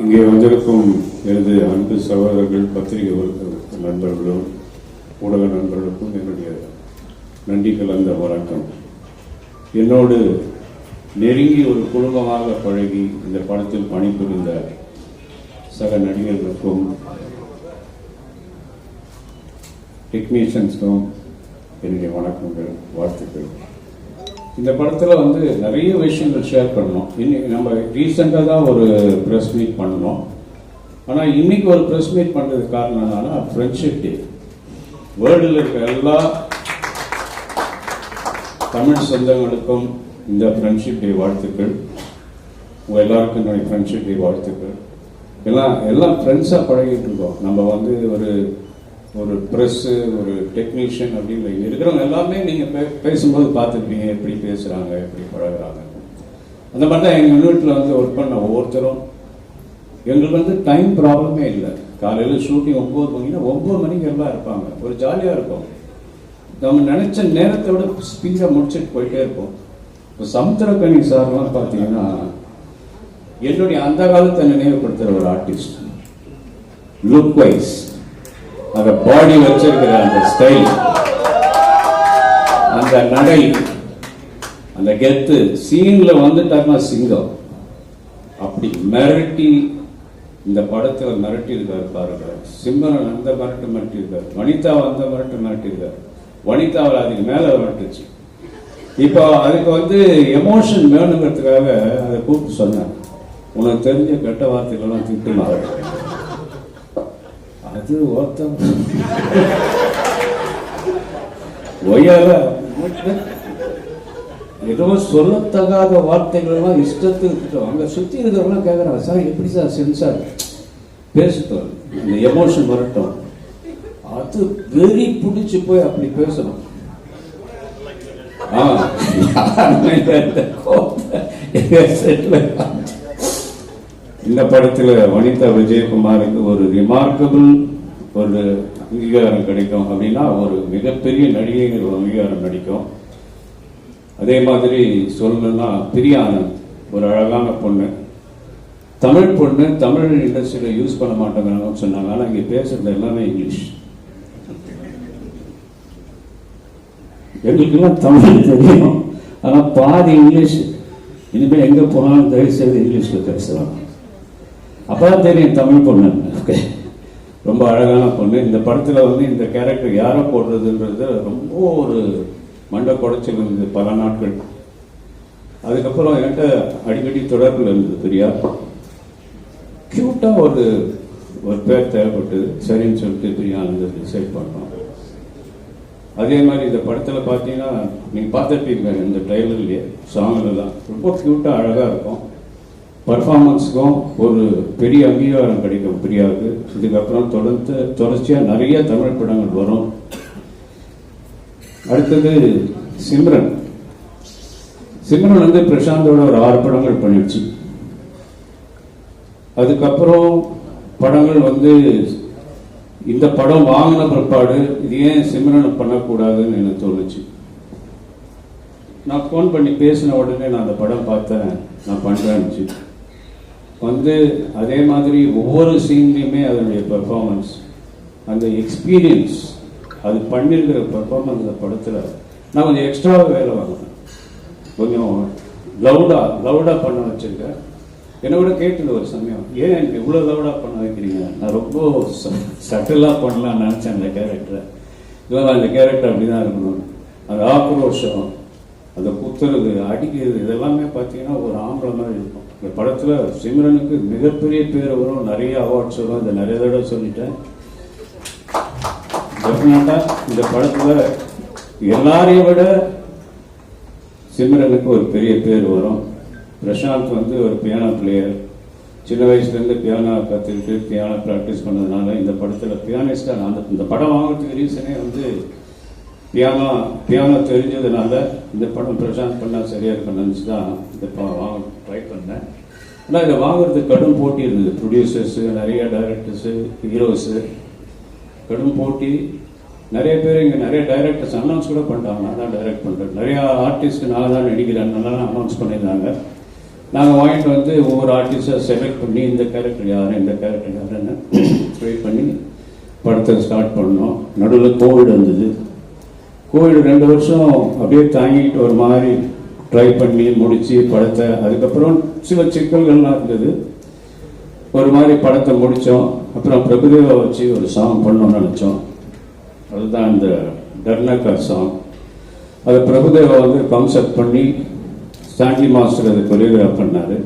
இங்கே வந்திருக்கும் எனது அன்பு சகோதரர்கள் பத்திரிகை நண்பர்களும் ஊடக நண்பர்களுக்கும் என்னுடைய நன்றி கலந்த வணக்கம். என்னோடு நெருங்கி ஒரு குடும்பமாக பழகி இந்த படத்தில் பணிபுரிந்த சக நடிகர்களுக்கும் டெக்னீஷியன்ஸ்க்கும் என்னுடைய வணக்கங்கள் வாழ்த்துக்கள். இந்த படத்தில் வந்து நிறைய விஷயங்கள் ஷேர் பண்ணோம் இன்னைக்கு நம்ம ரீசெண்டாக தான் ஒரு ப்ரெஸ் மீட் பண்ணோம் ஆனால் இன்னைக்கு ஒரு ப்ரெஸ் மீட் பண்ணுறதுக்கு காரணம் என்னன்னா ஃப்ரெண்ட்ஷிப் டே வேர்ல்டில் இருக்க எல்லா தமிழ் சொந்தங்களுக்கும் இந்த ஃப்ரெண்ட்ஷிப் டே வாழ்த்துக்கள். உங்கள் எல்லாருக்கும் என்னுடைய ஃப்ரெண்ட்ஷிப் டே வாழ்த்துக்கள். எல்லாம் எல்லாம் ஃப்ரெண்ட்ஸாக பழகிட்டு இருக்கோம். நம்ம வந்து ஒரு ஒரு ப்ரெஸ்ஸு ஒரு டெக்னீஷியன் அப்படின்னு இருக்கிறவங்க எல்லாமே நீங்கள் பே பேசும்போது பார்த்துருப்பீங்க எப்படி பேசுகிறாங்க எப்படி பழகிறாங்க. அந்த மாதிரி தான் எங்கள் யூனிட்டில் வந்து ஒர்க் பண்ண ஒவ்வொருத்தரும். எங்களுக்கு வந்து டைம் ப்ராப்ளமே இல்லை. காலையில் ஷூட்டிங் ஒம்பது மணினா ஒம்பது மணிக்கு எல்லாம் இருப்பாங்க. ஒரு ஜாலியாக இருக்கும். நம்ம நினச்ச நேரத்தை விட ஸ்பீடாக முடிச்சுட்டு போயிட்டே இருப்போம். இப்போ சமுத்திரக்கணி சார்லாம் பார்த்தீங்கன்னா என்னுடைய அந்த காலத்தை நினைவுபடுத்துகிற ஒரு ஆர்டிஸ்ட் லுக் வைஸ் அந்த பாடி வச்சிருக்கிற அந்த ஸ்டைல் அந்த நடை அந்த கெத்து சீன்ல வந்துட்டார்னா சிங்கம். அப்படி மிரட்டி இந்த படத்தில் மிரட்டி பாருங்க. சிம்மரன் அந்த மிரட்டு மிரட்டி இருக்கார். வனிதா அந்த மிரட்டு மிரட்டி வனிதாவில் அதுக்கு மேல மிரட்டுச்சு. இப்போ அதுக்கு வந்து எமோஷன் வேணுங்கிறதுக்காக அதை கூப்பிட்டு சொன்னேன் உனக்கு தெரிஞ்ச கெட்ட வார்த்தைகள்லாம் திட்டுமா அது ஒருத்தன் ஒய்யால ஏதோ சொல்லத்தகாத வார்த்தைகள்லாம் இஷ்டத்துக்கு அங்கே அங்க சுத்தி இருக்கிறவங்களாம் கேட்குறாங்க சார் எப்படி சார் சென்சார் பேசட்டும் இந்த எமோஷன் வரட்டும் அது வெறி பிடிச்சி போய் அப்படி பேசணும் ஆ, செட்டில் இந்த படத்தில் வனிதா விஜயகுமாருக்கு ஒரு ரிமார்க்கபிள் ஒரு அங்கீகாரம் கிடைக்கும் அப்படின்னா ஒரு மிகப்பெரிய நடிகைகள் ஒரு அங்கீகாரம் கிடைக்கும் அதே மாதிரி சொல்லணும்னா பிரியா ஆனந்த் ஒரு அழகான பொண்ணு. தமிழ் பொண்ணு தமிழ் இண்டஸ்ட்ரியில் யூஸ் பண்ண மாட்டேங்கிறாங்கன்னு சொன்னாங்க. ஆனால் இங்கே பேசுறது எல்லாமே இங்கிலீஷ். எங்களுக்கெல்லாம் தமிழ் தெரியும். ஆனால் பாதி இங்கிலீஷ். இனிமேல் எங்கே போனாலும் தயவு செய்து இங்கிலீஷில் பேசலாம். அப்பதான் தெரியும் தமிழ் பொண்ணு. ஓகே. ரொம்ப அழகான பொண்ணு. இந்த படத்தில் வந்து இந்த கேரக்டர் யாரை போடுறதுன்றது ரொம்ப ஒரு மண்டை குடைச்சல் இருந்தது பல நாட்கள். அதுக்கப்புறம் என்கிட்ட அடிக்கடி தொடர்பில் இருந்தது பிரியா. க்யூட்டாக ஒரு ஒரு பேர் தேவைப்பட்டது சரின்னு சொல்லிட்டு பிரியா வந்து டிசைட் பண்ணோம். அதே மாதிரி இந்த படத்தில் பார்த்தீங்கன்னா நீங்கள் பார்த்துருப்பீங்க இந்த ட்ரெய்லர்லேயே சாங்கில் தான் ரொம்ப க்யூட்டாக அழகாக இருக்கும். பர்ஃபார்மன்ஸுக்கும் ஒரு பெரிய அங்கீகாரம் கிடைக்கும் பிரியாவுக்கு. இதுக்கப்புறம் தொடர்ந்து தொடர்ச்சியாக நிறைய தமிழ் படங்கள் வரும். அடுத்தது சிம்ரன். சிம்ரன் வந்து பிரசாந்தோட ஒரு ஆறு படங்கள் பண்ணிடுச்சு. அதுக்கப்புறம் படங்கள் வந்து இந்த படம் வாங்கின பிற்பாடு இது ஏன் சிம்ரன் பண்ணக்கூடாதுன்னு எனக்கு தோணுச்சு. நான் ஃபோன் பண்ணி பேசின உடனே நான் அந்த படம் பார்த்தேன். நான் பண்ணுறேன்னுச்சு வந்து அதே மாதிரி ஒவ்வொரு சீன்லேயுமே அதனுடைய பெர்ஃபார்மன்ஸ் அந்த எக்ஸ்பீரியன்ஸ் அது பண்ணியிருக்கிற பெர்ஃபார்மன்ஸ் அந்த படத்தில் நான் கொஞ்சம் எக்ஸ்ட்ராவாக வேலை வாங்கினேன். கொஞ்சம் லவுடாக லவுடாக பண்ண வச்சுருக்கேன். என்னை கூட கேட்டது ஒரு சமயம் ஏன் இவ்வளோ லவுடாக பண்ண வைக்கிறீங்க? நான் ரொம்ப சட்டிலாக பண்ணலாம்னு நினச்சேன் அந்த கேரக்டரை இல்லை அந்த கேரக்டர் அப்படி தான் இருக்கணும். அந்த ஆக்ரோஷம் அந்த குத்துறது அடிக்கிறது இதெல்லாமே பார்த்தீங்கன்னா ஒரு ஆம்பளை மாதிரி இருக்கும். இந்த படத்தில் சிம்ரனுக்கு மிகப்பெரிய பேர் வரும் நிறைய அவார்ட்ஸ் வரும் இதை நிறைய தடவை சொல்லிட்டேன். டெஃபினட்டாக இந்த படத்தில் எல்லாரையும் விட சிம்ரனுக்கு ஒரு பெரிய பேர் வரும். பிரசாந்த் வந்து ஒரு பியானோ பிளேயர் சின்ன வயசுலேருந்து பியானோ கற்றுக்கிட்டு பியானோ ப்ராக்டிஸ் பண்ணதுனால இந்த படத்தில் பியானிஸ்டாக நான் அந்த- இந்த படம் வாங்குறதுக்கு ரீசனே வந்து பியானோ பியானோ தெரிஞ்சதுனால இந்த படம் பிரசாந்த் பண்ணால் சரியாக இருக்கும்னு நினச்சி தான் இந்த படம் வாங்க ட்ரை பண்ணேன். ஆனால் இதை வாங்குறதுக்கு கடும் போட்டி இருந்தது. ப்ரொடியூசர்ஸு நிறைய டைரக்டர்ஸு ஹீரோஸு கடும் போட்டி. நிறைய பேர் இங்கே நிறைய டைரக்டர்ஸ் அனௌன்ஸ் கூட பண்ணிட்டாங்க. நான் தான் டைரக்ட் பண்ணுறேன் நிறையா ஆர்டிஸ்ட் நான் தான் நடிக்கிறேன் நல்லா அனௌன்ஸ் பண்ணியிருந்தாங்க. நாங்கள் வாங்கிட்டு வந்து ஒவ்வொரு ஆர்டிஸ்டாக செலக்ட் பண்ணி இந்த கேரக்டர் யார் இந்த கேரக்டர் யாருன்னு ட்ரை பண்ணி படத்தை ஸ்டார்ட் பண்ணோம். நடுவில் கோவிட் வந்தது. கோவிட் ரெண்டு வருஷம் அப்படியே தாங்கிட்டு ஒரு மாதிரி ட்ரை பண்ணி முடித்து படத்தை அதுக்கப்புறம் சில சிக்கல்கள்லாம் இருந்தது. ஒரு மாதிரி படத்தை முடித்தோம் அப்புறம் பிரபுதேவா வச்சு ஒரு சாங் பண்ணோம்னு நினச்சோம். அதுதான் இந்த டர்னக்கா சாங் அதை பிரபுதேவா வந்து கான்செப்ட் பண்ணி சாண்டி மாஸ்டர் அதை கொரியோகிராஃப் பண்ணார்.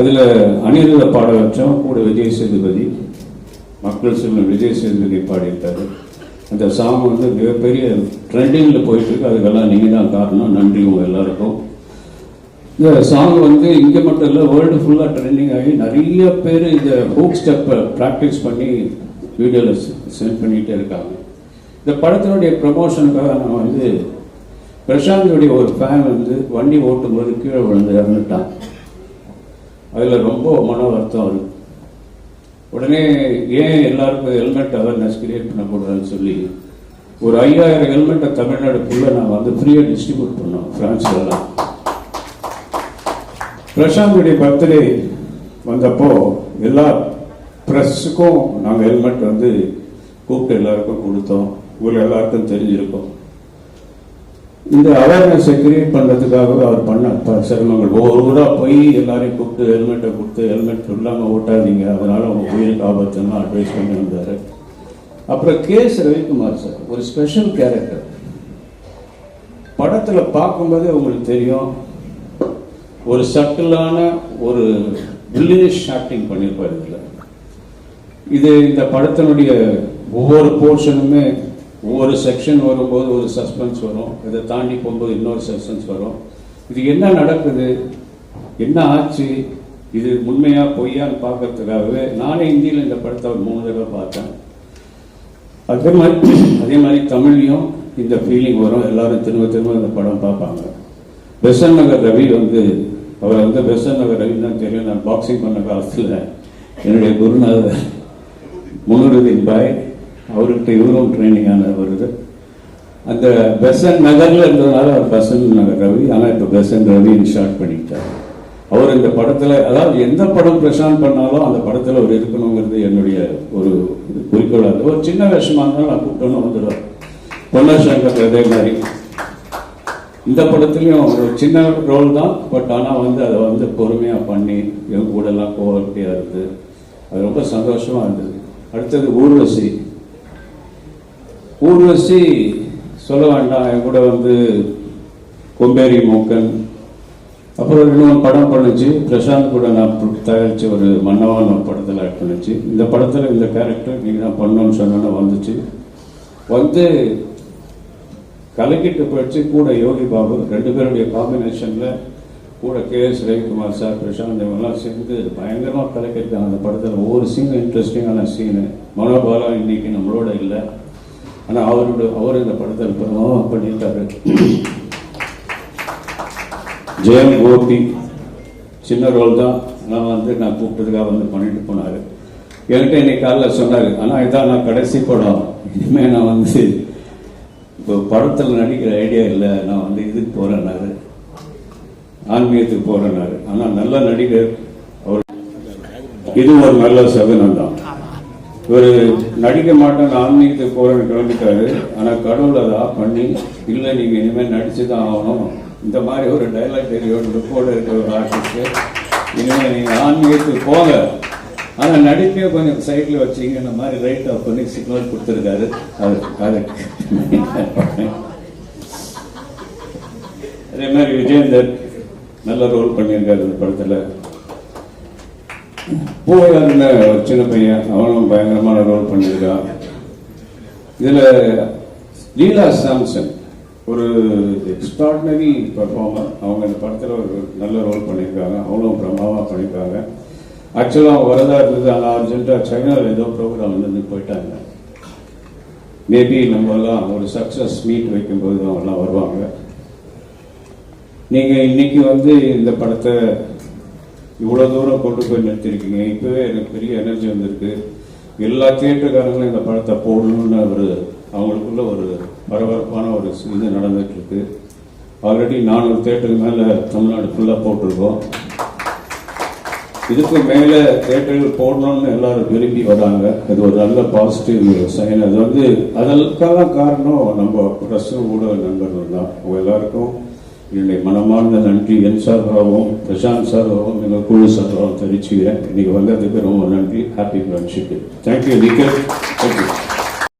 அதில் அனிருத பாட வச்சோம் கூட விஜய் சேதுபதி மக்கள் செல்வன் விஜய் சேதுபதி பாடியிருக்காரு. அந்த சாங் வந்து மிகப்பெரிய ட்ரெண்டிங்கில் போயிட்டுருக்கு. அதுக்கெல்லாம் நீங்கள் தான் காரணம். நன்றி உங்கள் எல்லாருக்கும். இந்த சாங் வந்து இங்கே மட்டும் இல்லை வேர்ல்டு ஃபுல்லாக ட்ரெண்டிங் ஆகி நிறைய பேர் இந்த ஹூக் ஸ்டெப்பை ப்ராக்டிஸ் பண்ணி வீடியோவில் சென்ட் பண்ணிகிட்டே இருக்காங்க. இந்த படத்தினுடைய ப்ரமோஷனுக்காக நான் வந்து பிரசாந்தோடைய ஒரு ஃபேன் வந்து வண்டி ஓட்டும்போது கீழே விழுந்து இறந்துட்டான். அதில் ரொம்ப மன வருத்தம் இருக்குது உடனே ஏன் எல்லாருக்கும் ஹெல்மெட் அவேர்னஸ் கிரியேட் பண்ணக்கூடாதுன்னு சொல்லி ஒரு ஐயாயிரம் ஹெல்மெட்டை தமிழ்நாடு ஃபுல்லாக நான் வந்து ஃப்ரீயாக டிஸ்ட்ரிபியூட் பண்ணோம் ஃப்ரான்ஸ்லலாம் பிரசாந்துடைய பர்த்டே வந்தப்போ எல்லா ப்ரெஸ்ஸுக்கும் நாங்கள் ஹெல்மெட் வந்து கூப்பிட்டு எல்லாருக்கும் கொடுத்தோம். உங்களுக்கு எல்லாருக்கும் தெரிஞ்சிருக்கோம். இந்த அவேர்னஸை கிரியேட் பண்ணுறதுக்காகவே அவர் பண்ண ப- சிரமங்கள். ஒவ்வொரு ஊராக போய் எல்லாரையும் கூப்பிட்டு ஹெல்மெட்டை கொடுத்து ஹெல்மெட் இல்லாமல் ஓட்டாதீங்க. அதனால அவங்க உயிருக்கு ஆபத்துன்னு அட்வைஸ் பண்ணி வந்தார் அப்புறம் கேஸ் ரவிக்குமார் சார் ஒரு ஸ்பெஷல் கேரக்டர் படத்தில் பார்க்கும்போதே உங்களுக்கு தெரியும் ஒரு சட்டிலான ஒரு வில்லேஜ் ஆக்டிங் பண்ணியிருப்பார் இதில். இது இந்த படத்தினுடைய ஒவ்வொரு போர்ஷனுமே ஒவ்வொரு செக்ஷன் வரும்போது ஒரு சஸ்பென்ஸ் வரும். இதை தாண்டி போகும்போது இன்னொரு சஸ்பென்ஸ் வரும். இது என்ன நடக்குது? என்ன ஆச்சு? இது உண்மையா பொய்யான்னு பார்க்கறதுக்காகவே நானே இந்தியில் இந்த படத்தை ஒரு மூணு தடவை பார்த்தேன். அதே மாதிரி அதே மாதிரி தமிழ்லையும் இந்த ஃபீலிங் வரும். எல்லாரும் திரும்ப திரும்ப இந்த படம் பார்ப்பாங்க. பெசன் நகர் ரவி வந்து அவர் வந்து பெசன் நகர் ரவி தான் தெரியும். நான் பாக்ஸிங் பண்ண காலத்தில் என்னுடைய குருநாதர் முனுருதீன் பாய் அவர்கிட்ட இவரும் ட்ரைனிங் ஆன வருது அந்த பெசன் நகரில் இருந்ததுனால அவர் பெசன் நகர் ரவி ஆனால் இப்போ பெசன் ரவின்னு ஷார்ட் பண்ணிக்கிட்டார். அவர் இந்த படத்தில் அதாவது எந்த படம் பிரசாந்த் பண்ணாலும் அந்த படத்தில் அவர் இருக்கணுங்கிறது என்னுடைய ஒரு இது குறிக்கோளாக இருக்குது ஒரு சின்ன வேஷமாக இருந்தாலும் நான் கூப்பிட்டோன்னு வந்துடுவார். பொன்னசங்கர் அதே மாதிரி. இந்த படத்துலையும் ஒரு சின்ன ரோல் தான். பட் ஆனால் வந்து அதை வந்து பொறுமையாக பண்ணி என் கூட எல்லாம் கோவர்ட்டியாக இருக்குது அது ரொம்ப சந்தோஷமாக இருந்தது. அடுத்தது ஊர்வசி. ஊர்வசி சொல்ல வேண்டாம் என் கூட வந்து கொம்பேரி மூக்கன். அப்புறம் இன்னொரு படம் பண்ணுச்சு. பிரசாந்த் கூட நான் தயாரித்த ஒரு மன்னவான ஒரு படத்தில் ஆக்ட் பண்ணுச்சு. இந்த படத்தில் இந்த கேரக்டர் நீங்கள் தான் பண்ணணும்னு சொன்னோன்னு வந்துச்சு. வந்து கலக்கிட்டு போயிடுச்சு. கூட யோகி பாபு ரெண்டு பேருடைய காம்பினேஷனில் கூட K S Ravikumar sir Prashanth இவங்கெல்லாம் சேர்ந்து பயங்கரமாக கலக்கிருக்காங்க அந்த படத்தில். ஒவ்வொரு சீனும் இன்ட்ரெஸ்டிங்கான சீனு மனோபாலம் இன்னைக்கு நம்மளோட இல்லை. ஆனால் அவரோட அவர் இந்த படத்தை பிரமாதம் பண்ணியிருக்காரு. ஜெயம் கோபி சின்ன ரோல் தான். நான் வந்து நான் கூப்பிட்டதுக்காக வந்து பண்ணிட்டு போனார். என்கிட்ட இன்னைக்கு காலைல சொன்னார் ஆனால் இதான் நான் கடைசி படம். இனிமேல் நான் வந்து இப்போ படத்தில் நடிக்கிற ஐடியா இல்லை. நான் வந்து இதுக்கு போகிறேன்னாரு ஆன்மீகத்துக்கு போகிறேன்னாரு ஆனால் நல்ல நடிகர் அவர். இது ஒரு நல்ல சகுனம் தான். இவர் நடிக்க மாட்டேன் ஆன்மீகத்துக்கு போகிறேன்னு கிளம்பிட்டாரு. ஆனால் கடவுள் அதை ஆஃப் பண்ணி இல்லை நீங்கள் இனிமேல் நடித்து தான் ஆகணும். இந்த மாதிரி ஒரு டைலாக் தெரியும் லுக்கோடு இருக்கிற ஒரு ஆர்டிஸ்ட்டு இனிமேல் நீங்கள் ஆன்மீகத்துக்கு போங்க. ஆனால் நடிப்பே கொஞ்சம் சைட்டில் வச்சீங்க இந்த மாதிரி ரைட் ஆஃப் பண்ணி சிக்னல் கொடுத்துருக்காரு. அது அது. அதே மாதிரி விஜயந்தர் நல்ல ரோல் பண்ணியிருக்காரு இந்த படத்தில். பூவையாருன்னு ஒரு சின்ன பையன் அவனும் பயங்கரமான ரோல் பண்ணியிருக்கான். இதில் லீலா சாம்சன் ஒரு எக்ஸ்ட்ராடினரி பர்ஃபார்மர் அவங்க இந்த படத்தில் ஒரு நல்ல ரோல் பண்ணியிருக்காங்க. அவங்களும் பிரமாவாக பண்ணியிருக்காங்க. ஆக்சுவலாக அவங்க வரதா இருந்தது ஆனால் அர்ஜென்ட்டாக சைனாவில் ஏதோ ப்ரோக்ராம் வந்து போயிட்டாங்க. மேபி நம்மெல்லாம் ஒரு சக்ஸஸ் மீட் வைக்கும்போது அவங்கெல்லாம் வருவாங்க. நீங்கள் இன்னைக்கு வந்து இந்த படத்தை இவ்வளோ தூரம் கொண்டு போய் நிறுத்திருக்கீங்க. இப்போவே எனக்கு பெரிய எனர்ஜி வந்திருக்கு. எல்லா தியேட்டருக்காரங்களும் இந்த படத்தை போடணும்னு ஒரு அவங்களுக்குள்ள ஒரு பரபரப்பான ஒரு இது நடந்துட்டு ஆல்ரெடி நானூறு தேட்டருக்கு மேலே தமிழ்நாடு ஃபுல்லாக போட்டிருக்கோம். இதுக்கு மேலே தேட்டர்கள் போடணும்னு எல்லாரும் விரும்பி வராங்க. இது ஒரு நல்ல பாசிட்டிவ் சைன் அது வந்து அதற்கெல்லாம் காரணம் நம்ம பிரஸ் ஊடக நண்பர்கள் தான். அவங்க எல்லாருக்கும் என்னுடைய மனமார்ந்த நன்றி. என் சார்பாகவும் பிரசாந்த் சார்பாகவும் எங்கள் குழு சார்பாகவும் தெரிவிச்சுக்கிறேன். இன்னைக்கு வந்ததுக்கு ரொம்ப நன்றி. Happy friendship thank you nickel thank you